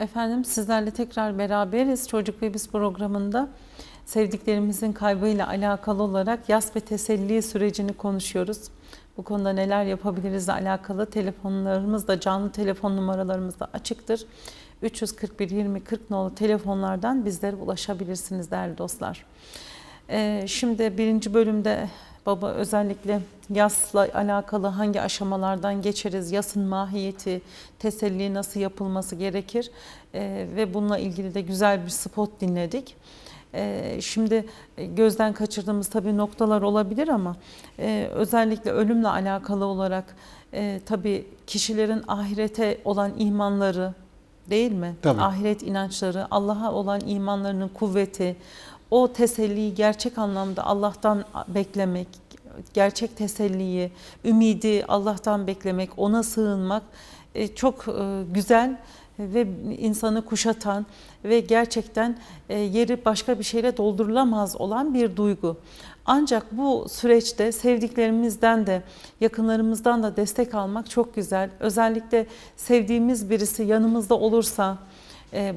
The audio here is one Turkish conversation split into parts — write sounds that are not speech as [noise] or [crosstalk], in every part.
Efendim sizlerle tekrar beraberiz. Çocuk ve Biz programında sevdiklerimizin kaybıyla alakalı olarak yas ve teselli sürecini konuşuyoruz. Bu konuda neler yapabiliriz alakalı telefonlarımız da canlı telefon numaralarımız da açıktır. 341 20 40 nolu telefonlardan bizlere ulaşabilirsiniz değerli dostlar. Ee, şimdi birinci bölümde baba özellikle yasla alakalı hangi aşamalardan geçeriz, yasın mahiyeti, teselli nasıl yapılması gerekir Ee, ve bununla ilgili de güzel bir spot dinledik. Ee, şimdi gözden kaçırdığımız tabii noktalar olabilir ama e, özellikle ölümle alakalı olarak e, tabii kişilerin ahirete olan imanları değil mi? Tabii. Ahiret inançları, Allah'a olan imanlarının kuvveti, o teselliyi gerçek anlamda Allah'tan beklemek, gerçek teselliyi, ümidi Allah'tan beklemek, ona sığınmak e, çok e, güzel ve insanı kuşatan ve gerçekten e, yeri başka bir şeyle doldurulamaz olan bir duygu. Ancak bu süreçte sevdiklerimizden de yakınlarımızdan da destek almak çok güzel. Özellikle sevdiğimiz birisi yanımızda olursa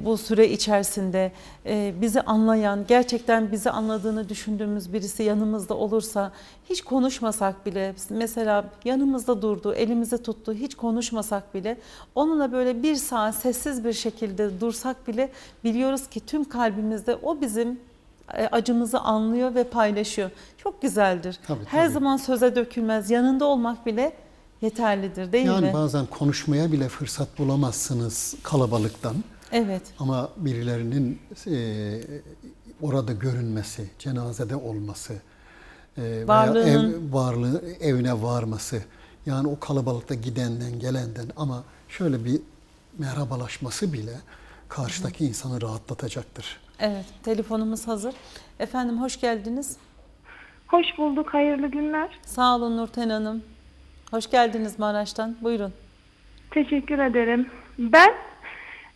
bu süre içerisinde e, bizi anlayan, gerçekten bizi anladığını düşündüğümüz birisi yanımızda olursa hiç konuşmasak bile mesela yanımızda durdu, elimizi tuttu, hiç konuşmasak bile onunla böyle bir saat sessiz bir şekilde dursak bile biliyoruz ki tüm kalbimizde o bizim e, acımızı anlıyor ve paylaşıyor. Çok güzeldir. Tabii, Her tabii. zaman söze dökülmez. Yanında olmak bile yeterlidir değil Yani mi? bazen konuşmaya bile fırsat bulamazsınız kalabalıktan. Evet. Ama birilerinin e, orada görünmesi, cenazede olması, e, veya Varlığının- ev, varlığı evine varması, yani o kalabalıkta gidenden gelenden ama şöyle bir merhabalaşması bile karşıdaki insanı rahatlatacaktır. Evet, telefonumuz hazır. Efendim hoş geldiniz. Hoş bulduk, hayırlı günler. Sağ olun Nurten Hanım. Hoş geldiniz Maraş'tan. Buyurun. Teşekkür ederim. Ben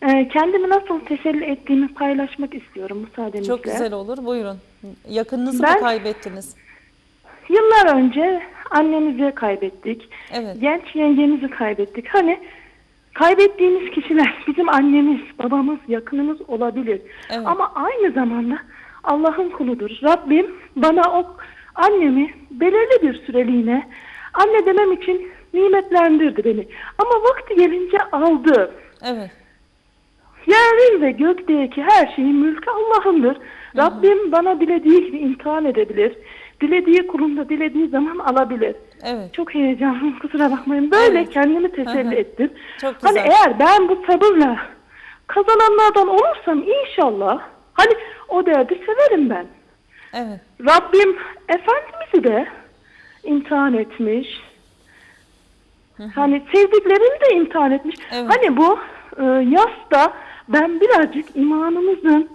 kendimi nasıl teselli ettiğimi paylaşmak istiyorum müsaadenizle. Çok güzel olur. Buyurun. Yakınınızı Ben- mı kaybettiniz? Yıllar önce annemizi kaybettik. Evet. Genç yengemizi kaybettik. Hani kaybettiğimiz kişiler [laughs] bizim annemiz, babamız, yakınımız olabilir. Evet. Ama aynı zamanda Allah'ın kuludur. Rabbim bana o annemi belirli bir süreliğine anne demem için nimetlendirdi beni. Ama vakti gelince aldı. Evet. Yerin ve gökteki her şeyin mülkü Allah'ındır. Rabbim bana dilediği gibi imtihan edebilir. Dilediği kulunda dilediği zaman alabilir. Evet. Çok heyecanlıyım kusura bakmayın. Böyle Evet. kendimi teselli Hı hı. ettim. Çok Hani güzel. eğer ben bu sabırla kazananlardan olursam inşallah hani o derdi severim ben. Evet. Rabbim Efendimiz'i de imtihan etmiş. Hani sevdiklerini de imtihan etmiş. Evet. Hani bu e, yasta ben birazcık imanımızın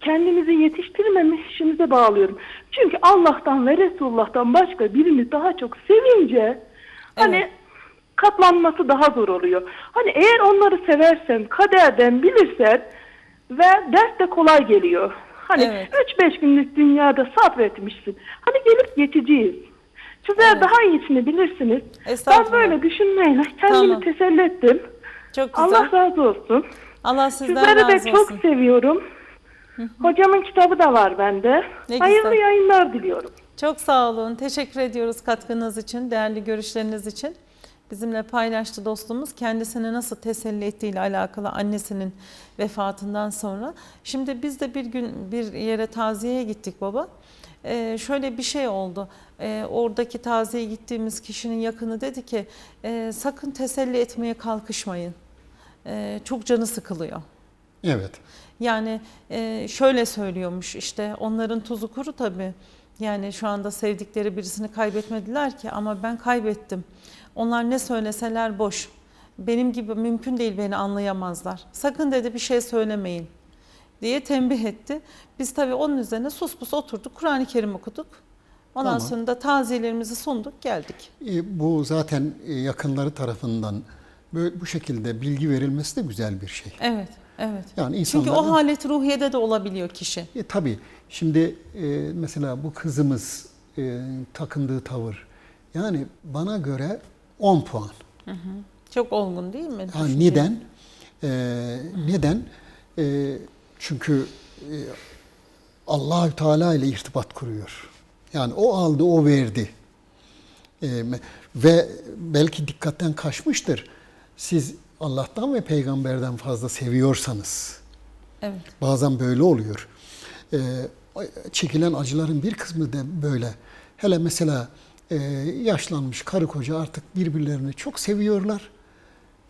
kendimizi yetiştirmemişimize bağlıyorum. Çünkü Allah'tan ve Resulullah'tan başka birini daha çok sevince hani Evet. katlanması daha zor oluyor. Hani eğer onları seversen, kaderden bilirsen ve ders de kolay geliyor. Hani Evet. 3-5 günlük dünyada sabretmişsin. Hani gelip geçeceğiz. Sizler Evet. daha iyisini bilirsiniz. Ben böyle düşünmeyle kendimi Tamam. teselli ettim. Çok güzel. Allah razı olsun. Allah sizden Sizleri de razı çok olsun. seviyorum. Hocamın kitabı da var bende. Ne Hayırlı güzel. yayınlar diliyorum. Çok sağ olun. Teşekkür ediyoruz katkınız için, değerli görüşleriniz için. Bizimle paylaştı dostumuz kendisini nasıl teselli ettiğiyle alakalı annesinin vefatından sonra. Şimdi biz de bir gün bir yere taziyeye gittik baba. Ee, şöyle bir şey oldu. Ee, oradaki taziyeye gittiğimiz kişinin yakını dedi ki "Ee, sakın teselli etmeye kalkışmayın. Ee, çok canı sıkılıyor. Evet. Yani e, şöyle söylüyormuş işte onların tuzu kuru tabii. Yani şu anda sevdikleri birisini kaybetmediler ki ama ben kaybettim. Onlar ne söyleseler boş. Benim gibi mümkün değil beni anlayamazlar. Sakın dedi bir şey söylemeyin diye tembih etti. Biz tabii onun üzerine sus pus oturduk. Kur'an-ı Kerim okuduk. Ondan Tamam. sonra da taziyelerimizi sunduk geldik. E, Bu zaten e, yakınları tarafından böyle bu şekilde bilgi verilmesi de güzel bir şey. Evet, evet. Yani Çünkü insanların- o halet ruhiyede de olabiliyor kişi. E, tabii şimdi e, mesela bu kızımız e, takındığı tavır yani bana göre 10 puan. Çok olgun değil mi? Ha, neden? E, neden? E, çünkü e, Allahü Teala ile irtibat kuruyor. Yani o aldı, o verdi. E, ve belki dikkatten kaçmıştır. Siz Allah'tan ve peygamberden fazla seviyorsanız, Evet. bazen böyle oluyor. E, çekilen acıların bir kısmı da böyle. Hele mesela e, yaşlanmış karı koca artık birbirlerini çok seviyorlar.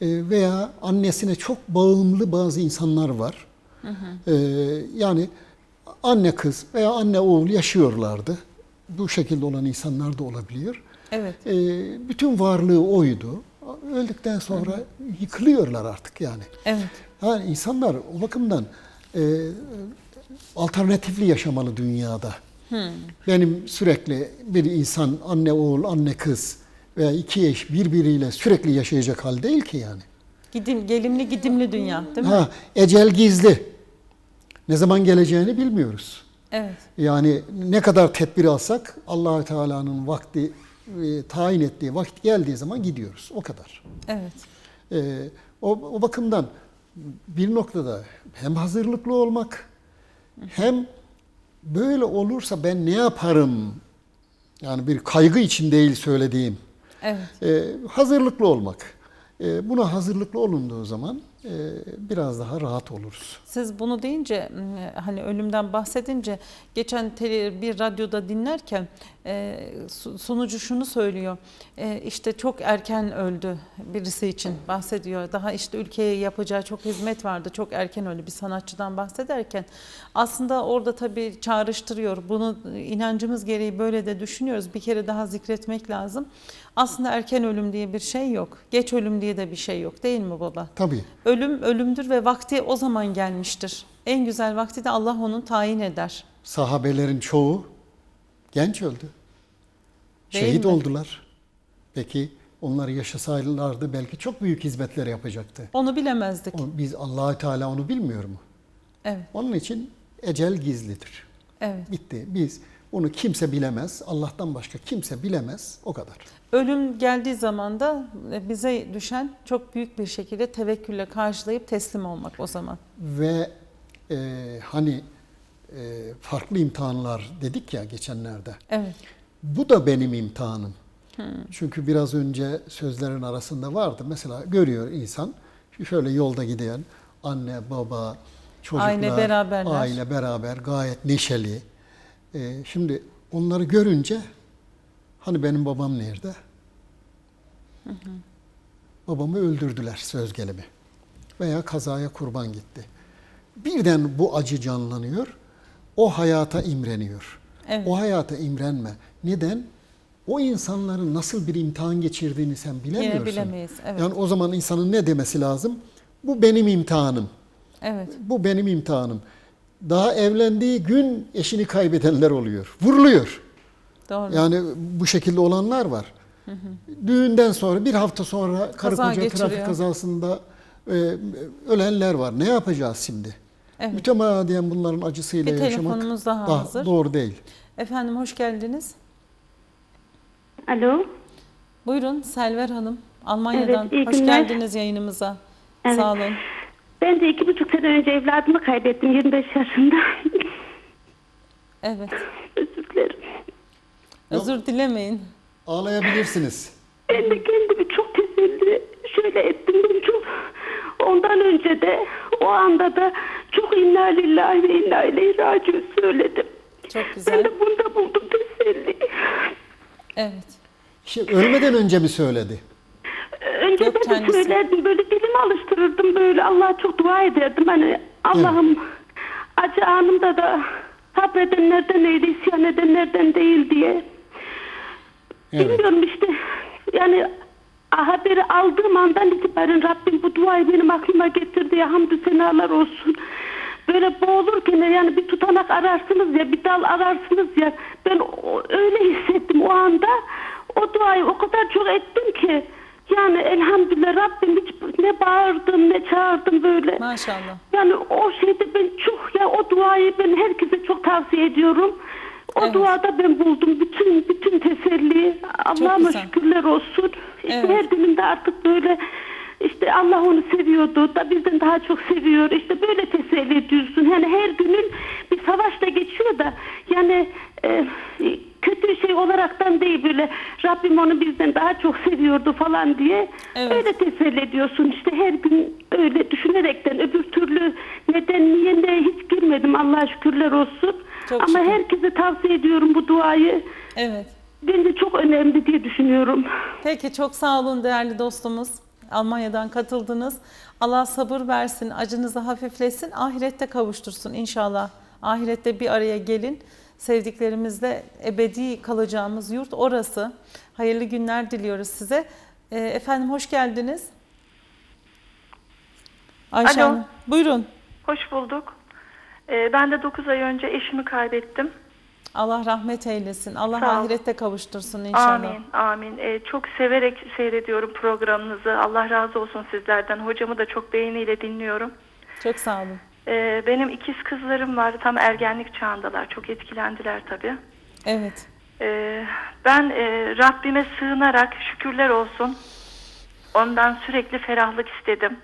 E, veya annesine çok bağımlı bazı insanlar var. E, yani anne kız veya anne oğul yaşıyorlardı. Bu şekilde olan insanlar da olabiliyor. Evet. E, bütün varlığı oydu. Öldükten sonra yıkılıyorlar artık yani. Evet. Yani insanlar o bakımdan e, alternatifli yaşamalı dünyada. Benim sürekli bir insan anne oğul, anne kız veya iki eş birbiriyle sürekli yaşayacak hal değil ki yani. Gidim, gelimli gidimli dünya değil mi? Ha, ecel gizli. Ne zaman geleceğini bilmiyoruz. Evet. Yani ne kadar tedbir alsak Allahü Teala'nın vakti e, tayin ettiği vakit geldiği zaman gidiyoruz. O kadar. Evet. Ee, o, o bakımdan bir noktada hem hazırlıklı olmak hem böyle olursa ben ne yaparım? Yani bir kaygı için değil söylediğim. Evet. Ee, hazırlıklı olmak. Ee, buna hazırlıklı olunduğu zaman e, biraz daha rahat oluruz. Siz bunu deyince hani ölümden bahsedince geçen bir radyoda dinlerken e, su- sunucu şunu söylüyor. E, işte çok erken öldü birisi için bahsediyor. Daha işte ülkeye yapacağı çok hizmet vardı. Çok erken öldü bir sanatçıdan bahsederken. Aslında orada tabii çağrıştırıyor. Bunu inancımız gereği böyle de düşünüyoruz. Bir kere daha zikretmek lazım. Aslında erken ölüm diye bir şey yok. Geç ölüm diye de bir şey yok değil mi baba? Tabii. Ölüm ölümdür ve vakti o zaman gelmiştir. En güzel vakti de Allah onun tayin eder. Sahabelerin çoğu genç öldü. Değil Şehit mi? oldular. Peki onlar yaşasaylardı belki çok büyük hizmetler yapacaktı. Onu bilemezdik. O- Biz Allahü Teala onu bilmiyor mu? Evet, Onun için ecel gizlidir. evet. Bitti. Biz onu kimse bilemez. Allah'tan başka kimse bilemez. O kadar. Ölüm geldiği zaman da e, bize düşen çok büyük bir şekilde tevekkülle karşılayıp teslim olmak o zaman. Ve e, hani e, farklı imtihanlar dedik ya geçenlerde. Evet, Bu da benim imtihanım. Çünkü biraz önce sözlerin arasında vardı. Mesela görüyor insan şöyle yolda gideyen anne, baba, çocuklar, Aile beraberler. aile beraber gayet neşeli. Ee, şimdi onları görünce hani benim babam nerede? Babamı öldürdüler söz gelimi. Veya kazaya kurban gitti. Birden bu acı canlanıyor. O hayata imreniyor. Evet. O hayata imrenme. Neden? O insanların nasıl bir imtihan geçirdiğini sen bilemiyorsun. Yine bilemeyiz, evet. Yani o zaman insanın ne demesi lazım? Bu benim imtihanım. evet, Bu benim imtihanım. Daha evlendiği gün eşini kaybedenler oluyor. Vuruluyor. doğru. Yani bu şekilde olanlar var. Düğünden sonra bir hafta sonra karı Kaza koca geçiriyor. trafik kazasında e, ölenler var. Ne yapacağız şimdi? Evet. Mütemadiyen bunların acısıyla Bir yaşamak telefonumuz daha daha hazır. doğru değil. Efendim hoş geldiniz. Alo. Buyurun Selver Hanım Almanya'dan. Evet, iyi hoş günler. geldiniz yayınımıza. Evet. Sağ olun. Ben de iki buçuk sene önce evladımı kaybettim 25 yaşında. Evet. Özür dilerim. Özür dilemeyin. Ağlayabilirsiniz. Ben de kendimi çok teselli şöyle ettim. Ben çok ondan önce de o anda da çok inna lillahi ve inna ileyhi raciun söyledim. Çok Ben güzel. de bunda buldum teselli. Evet. Şimdi ölmeden önce mi söyledi? Önce Yok, de kendisi. söylerdim böyle dilimi alıştırırdım böyle Allah'a çok dua ederdim. Hani Allah'ım acı anımda da sabredenlerden eyle isyan edenlerden değil diye. Evet. Bilmiyorum işte yani haberi aldığım andan itibaren Rabbim bu duayı benim aklıma getirdi ya hamdü senalar olsun. Böyle boğulurken yani bir tutanak ararsınız ya bir dal ararsınız ya ben öyle hissettim o anda. O duayı o kadar çok ettim ki yani elhamdülillah Rabbim hiç ne bağırdım ne çağırdım böyle. Maşallah. Yani o şeyde ben çok ya o duayı ben herkese çok tavsiye ediyorum. O Evet. duada ben buldum bütün bütün teselli. Allah'ıma şükürler olsun. İşte Evet. her günümde artık böyle İşte Allah onu seviyordu da bizden daha çok seviyor. İşte böyle teselli ediyorsun. Yani her günün bir savaşta geçiyor da yani e, kötü şey olaraktan değil böyle Rabbim onu bizden daha çok seviyordu falan diye Evet. öyle teselli ediyorsun. İşte her gün öyle düşünerekten öbür türlü neden niye de hiç girmedim Allah'a şükürler olsun. Çok Ama şükür. herkese tavsiye ediyorum bu duayı. Evet. Bence çok önemli diye düşünüyorum. Peki çok sağ olun değerli dostumuz. Almanya'dan katıldınız. Allah sabır versin, acınızı hafiflesin, ahirette kavuştursun inşallah. Ahirette bir araya gelin. Sevdiklerimizle ebedi kalacağımız yurt orası. Hayırlı günler diliyoruz size. Ee, efendim hoş geldiniz. Ayşe Alo. Hanım. Buyurun. Hoş bulduk. Ee, ben de 9 ay önce eşimi kaybettim. Allah rahmet eylesin. Allah Sağ ol. ahirette kavuştursun inşallah. Amin, amin. Ee, çok severek seyrediyorum programınızı. Allah razı olsun sizlerden. Hocamı da çok beğeniyle dinliyorum. Çok sağ olun. Ee, benim ikiz kızlarım var. Tam ergenlik çağındalar. Çok etkilendiler tabii. Evet. Ee, ben e, Rabbime sığınarak şükürler olsun. Ondan sürekli ferahlık istedim.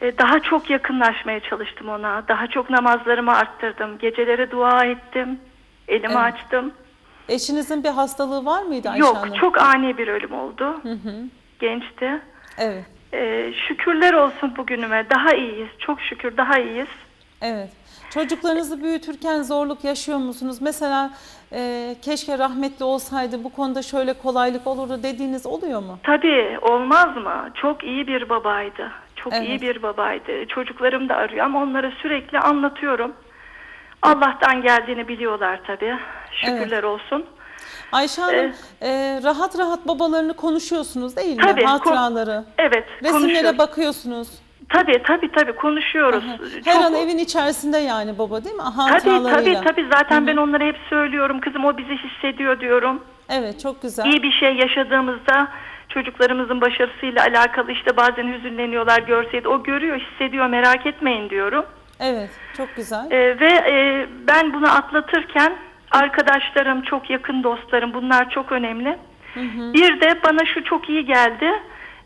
Ee, daha çok yakınlaşmaya çalıştım ona. Daha çok namazlarımı arttırdım. Geceleri dua ettim. Elimi Evet. açtım. Eşinizin bir hastalığı var mıydı Ayşe Yok, Hanım? çok ani bir ölüm oldu. Gençti. Evet. Ee, şükürler olsun bugünüme. Daha iyiyiz. Çok şükür daha iyiyiz. Evet. Çocuklarınızı büyütürken zorluk yaşıyor musunuz? Mesela e, keşke rahmetli olsaydı bu konuda şöyle kolaylık olurdu dediğiniz oluyor mu? Tabii olmaz mı? Çok iyi bir babaydı. Çok Evet. iyi bir babaydı. Çocuklarım da arıyor ama onlara sürekli anlatıyorum. Allah'tan geldiğini biliyorlar tabii. Şükürler olsun. Ayşe Hanım e, rahat rahat babalarını konuşuyorsunuz değil mi? Tabii, Hatıraları. Evet, Resimlere bakıyorsunuz. Tabii tabii tabii konuşuyoruz. Her Çok- an evin içerisinde yani baba değil mi? Tabii Hatıralarıyla. tabii tabii zaten ben onlara hep söylüyorum. Kızım o bizi hissediyor diyorum. Evet çok güzel. İyi bir şey yaşadığımızda çocuklarımızın başarısıyla alakalı işte bazen hüzünleniyorlar görseydi. O görüyor, hissediyor merak etmeyin diyorum. Evet çok güzel. Ee, ve e, ben bunu atlatırken arkadaşlarım, çok yakın dostlarım bunlar çok önemli. Bir de bana şu çok iyi geldi.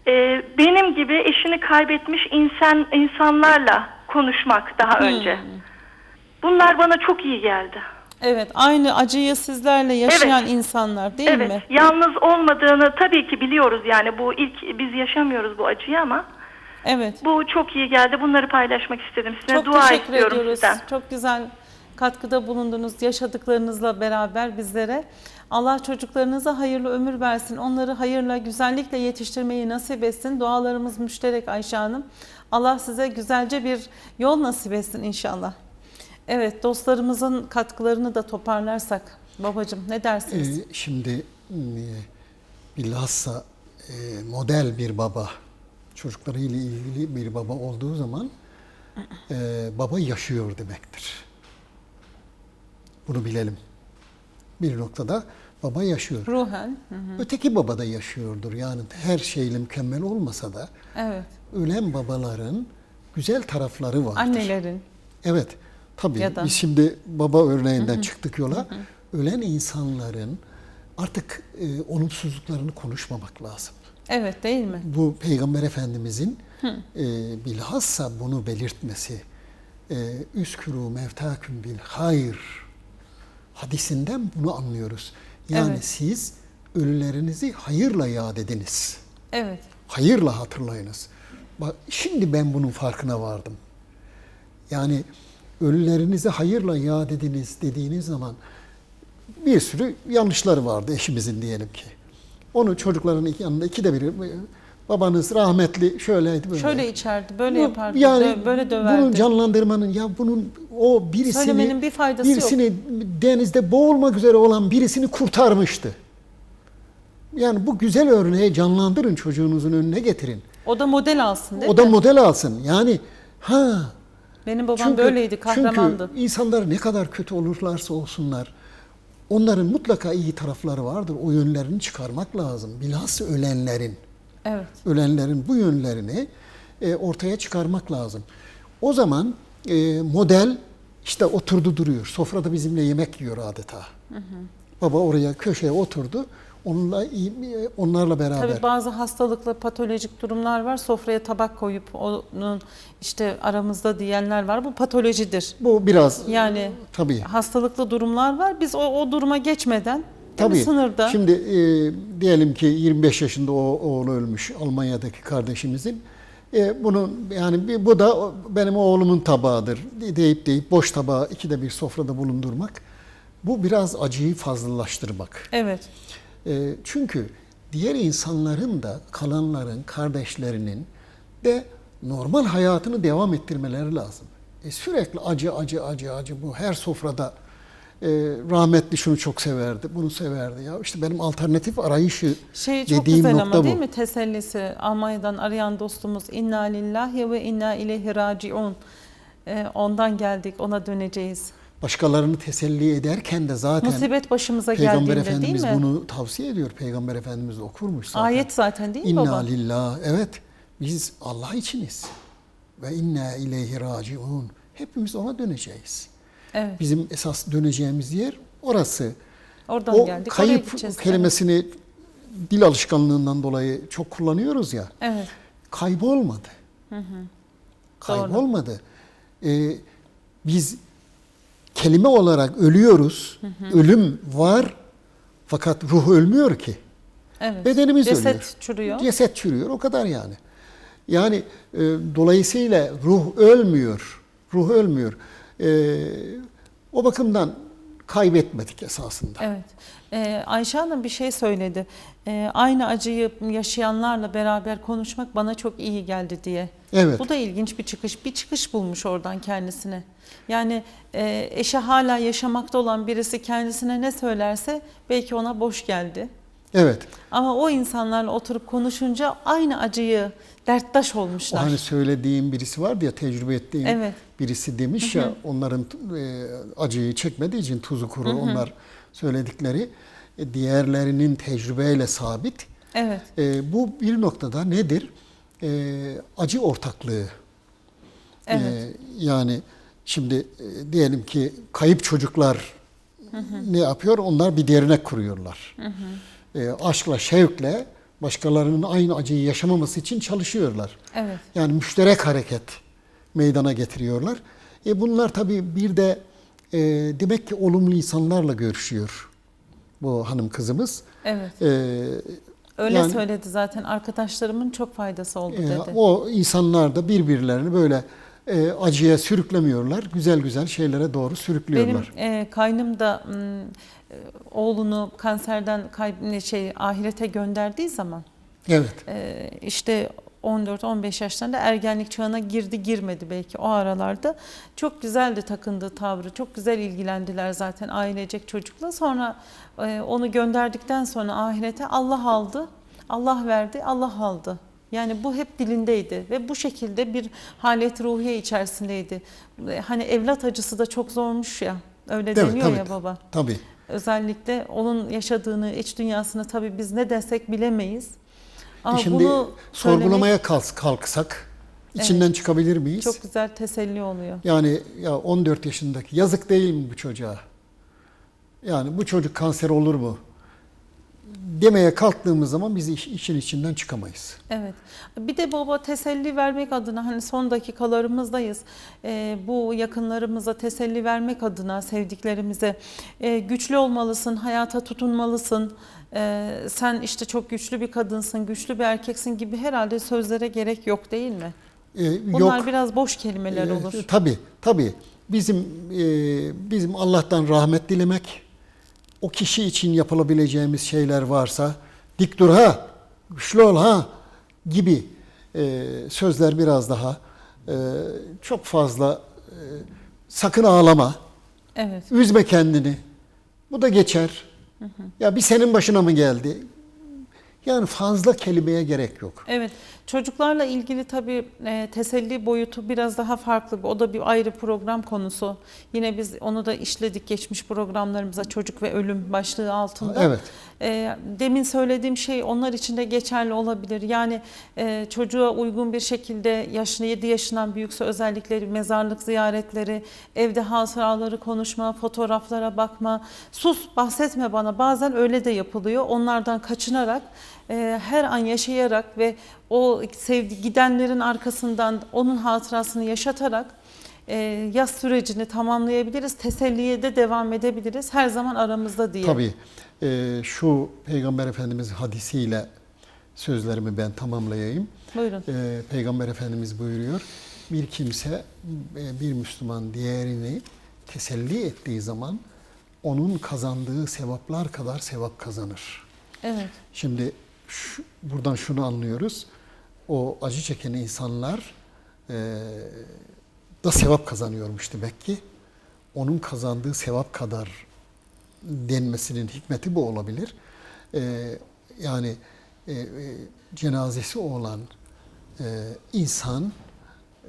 Ee, benim gibi eşini kaybetmiş insan insanlarla konuşmak daha önce. Bunlar bana çok iyi geldi. Evet aynı acıyı sizlerle yaşayan insanlar değil evet, mi? yalnız olmadığını tabii ki biliyoruz yani bu ilk biz yaşamıyoruz bu acıyı ama Evet. bu çok iyi geldi. Bunları paylaşmak istedim size. Çok Dua teşekkür istiyorum ediyoruz. sizden. Çok güzel katkıda bulundunuz yaşadıklarınızla beraber bizlere. Allah çocuklarınıza hayırlı ömür versin. Onları hayırla, güzellikle yetiştirmeyi nasip etsin. Dualarımız müşterek Ayşe Hanım. Allah size güzelce bir yol nasip etsin inşallah. Evet, dostlarımızın katkılarını da toparlarsak babacığım ne dersiniz? Ee, şimdi e, bilhassa e, model bir baba, çocuklarıyla ilgili bir baba olduğu zaman e, baba yaşıyor demektir. Bunu bilelim. Bir noktada baba yaşıyor. Ruhen. Hı, Öteki baba da yaşıyordur. Yani her şeyle mükemmel olmasa da Evet. ölen babaların güzel tarafları vardır. Annelerin. Evet. Tabii Ya da- biz şimdi baba örneğinden çıktık yola. Ölen insanların artık e, olumsuzluklarını konuşmamak lazım. Evet değil mi? Bu Peygamber Efendimizin e, bilhassa bunu belirtmesi. E, Üskürü mevtaküm bil hayır hadisinden bunu anlıyoruz. Yani Evet. siz ölülerinizi hayırla yad ediniz. Evet. Hayırla hatırlayınız. Bak şimdi ben bunun farkına vardım. Yani ölülerinizi hayırla yad ediniz dediğiniz zaman bir sürü yanlışları vardı eşimizin diyelim ki. Onu çocukların yanında ikide biri babanız rahmetli şöyleydi böyle. Şöyle içerdi, böyle yapardı, yani dö- böyle döverdi. Bunun canlandırmanın ya bunun o birisini Söylemenin bir faydası yok. birisini denizde boğulmak üzere olan birisini kurtarmıştı. Yani bu güzel örneği canlandırın çocuğunuzun önüne getirin. O da model alsın değil o da mi? model alsın. Yani ha Benim babam böyleydi, kahramandı. Çünkü insanlar ne kadar kötü olurlarsa olsunlar onların mutlaka iyi tarafları vardır. O yönlerini çıkarmak lazım. Bilhassa ölenlerin Evet. ölenlerin bu yönlerini e, ortaya çıkarmak lazım. O zaman e, model işte oturdu duruyor. Sofrada bizimle yemek yiyor adeta. Baba oraya köşeye oturdu. onunla onlarla beraber. Tabii bazı hastalıklı patolojik durumlar var. Sofraya tabak koyup onun işte aramızda diyenler var. Bu patolojidir. Bu biraz Yani tabii. hastalıklı durumlar var. Biz o, o duruma geçmeden mi, Tabii. sınırda Şimdi e, diyelim ki 25 yaşında o oğlu ölmüş Almanya'daki kardeşimizin. E, bunun yani bu da benim oğlumun tabağıdır deyip deyip boş tabağı ikide bir sofrada bulundurmak. Bu biraz acıyı fazlalaştırmak. evet E, çünkü diğer insanların da kalanların, kardeşlerinin de normal hayatını devam ettirmeleri lazım. E, sürekli acı, acı, acı, acı bu her sofrada e, rahmetli şunu çok severdi, bunu severdi. Ya işte benim alternatif arayışı Şey çok dediğim güzel nokta ama değil bu. mi tesellisi Almanya'dan arayan dostumuz inna lillahi ve inna ileyhi raciun. Ee, ondan geldik ona döneceğiz. Başkalarını teselli ederken de zaten Musibet başımıza Peygamber geldiğinde değil Efendimiz mi? bunu tavsiye ediyor. Peygamber Efendimiz okurmuş zaten. Ayet zaten değil mi İnna baba? lillah. Evet. Biz Allah içiniz. Ve inna ileyhi raciun. Hepimiz ona döneceğiz. Evet. Bizim esas döneceğimiz yer orası. Oradan o geldik. kayıp kelimesini dil alışkanlığından dolayı çok kullanıyoruz ya. Evet. Kaybolmadı. Kaybolmadı. Ee, biz kelime olarak ölüyoruz. Ölüm var fakat ruh ölmüyor ki. Evet. Bedenimiz Ceset ölüyor. çürüyor. Ceset çürüyor o kadar yani. Yani e, dolayısıyla ruh ölmüyor. Ruh ölmüyor. E, o bakımdan kaybetmedik esasında. Evet. Ee, Ayşe Hanım bir şey söyledi. Ee, aynı acıyı yaşayanlarla beraber konuşmak bana çok iyi geldi diye. Evet. Bu da ilginç bir çıkış. Bir çıkış bulmuş oradan kendisine. Yani e, eşi hala yaşamakta olan birisi kendisine ne söylerse belki ona boş geldi. Evet. Ama o insanlarla oturup konuşunca aynı acıyı derttaş O olmuşlar. hani söylediğim birisi vardı ya tecrübe ettiğim Evet. Birisi demiş ya onların e, acıyı çekmediği için tuzu kuru onlar söyledikleri e, diğerlerinin tecrübeyle sabit. Evet. E, bu bir noktada nedir? E, acı ortaklığı. Evet. E, yani şimdi e, diyelim ki kayıp çocuklar ne yapıyor? Onlar bir dernek kuruyorlar. E, aşkla, şevkle başkalarının aynı acıyı yaşamaması için çalışıyorlar. Evet. Yani müşterek hareket meydana getiriyorlar. E bunlar tabii bir de e, demek ki olumlu insanlarla görüşüyor bu hanım kızımız. Evet. E, Öyle Yani- söyledi zaten. Arkadaşlarımın çok faydası oldu e, dedi. o insanlar da birbirlerini böyle e, acıya sürüklemiyorlar. Güzel güzel şeylere doğru Benim sürüklüyorlar. e, kaynım da e, oğlunu kanserden ne şey ahirete gönderdiği zaman Evet. e, işte 14-15 yaşlarında ergenlik çağına girdi girmedi belki o aralarda. Çok güzeldi takındığı tavrı. Çok güzel ilgilendiler zaten ailecek çocukla. Sonra e, onu gönderdikten sonra ahirete Allah aldı. Allah verdi, Allah aldı. Yani bu hep dilindeydi ve bu şekilde bir halet ruhiye içerisindeydi. E, Hani evlat acısı da çok zormuş ya. Öyle Değil deniyor Tabii. ya baba. Tabii. Özellikle onun yaşadığını, iç dünyasını tabii biz ne desek bilemeyiz. Ama E Şimdi bunu sorgulamaya kalk, kalksak içinden çıkabilir miyiz? çok güzel teselli oluyor. Yani ya 14 yaşındaki yazık değil mi bu çocuğa? Yani bu çocuk kanser olur mu? Demeye kalktığımız zaman biz iş- işin içinden çıkamayız. Evet. Bir de baba teselli vermek adına hani son dakikalarımızdayız. Ee, bu yakınlarımıza teselli vermek adına sevdiklerimize e, güçlü olmalısın, hayata tutunmalısın. Ee, sen işte çok güçlü bir kadınsın, güçlü bir erkeksin gibi herhalde sözlere gerek yok değil mi? Ee, Bunlar yok. biraz boş kelimeler olur. Tabii, tabii. Bizim e, bizim Allah'tan rahmet dilemek, o kişi için yapılabileceğimiz şeyler varsa dik dur ha, güçlü ol ha gibi e, sözler biraz daha e, çok fazla e, sakın ağlama, Evet. üzme kendini. Bu da geçer. Ya bir senin başına mı geldi? Yani fazla kelimeye gerek yok. Evet, çocuklarla ilgili tabii e, teselli boyutu biraz daha farklı. O da bir ayrı program konusu. Yine biz onu da işledik geçmiş programlarımıza çocuk ve ölüm başlığı altında. Evet. E, demin söylediğim şey onlar için de geçerli olabilir. Yani e, çocuğa uygun bir şekilde yaşlı 7 yaşından büyükse özellikleri mezarlık ziyaretleri, evde hatıraları konuşma, fotoğraflara bakma, sus bahsetme bana bazen öyle de yapılıyor. Onlardan kaçınarak e, her an yaşayarak ve o sevdi gidenlerin arkasından onun hatırasını yaşatarak e, yaz sürecini tamamlayabiliriz. Teselliye de devam edebiliriz. Her zaman aramızda diye. Tabii e, şu Peygamber Efendimiz hadisiyle sözlerimi ben tamamlayayım. Buyurun. E, Peygamber Efendimiz buyuruyor. Bir kimse bir Müslüman diğerini teselli ettiği zaman onun kazandığı sevaplar kadar sevap kazanır. Evet. Şimdi şu- buradan şunu anlıyoruz. O acı çeken insanlar e, da sevap kazanıyormuş demek ki. Onun kazandığı sevap kadar denmesinin hikmeti bu olabilir. E, yani e, e, cenazesi olan e, insan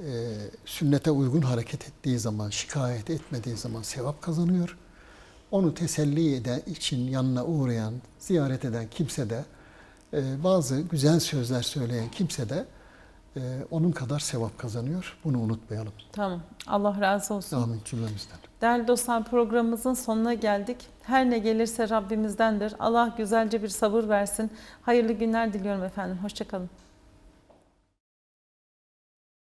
e, sünnete uygun hareket ettiği zaman, şikayet etmediği zaman sevap kazanıyor. Onu teselli eden için yanına uğrayan, ziyaret eden kimse de e, bazı güzel sözler söyleyen kimse de e, onun kadar sevap kazanıyor. Bunu unutmayalım. Tamam. Allah razı olsun. Amin cümlemizden. Değerli dostlar programımızın sonuna geldik. Her ne gelirse Rabbimizdendir. Allah güzelce bir sabır versin. Hayırlı günler diliyorum efendim. Hoşçakalın.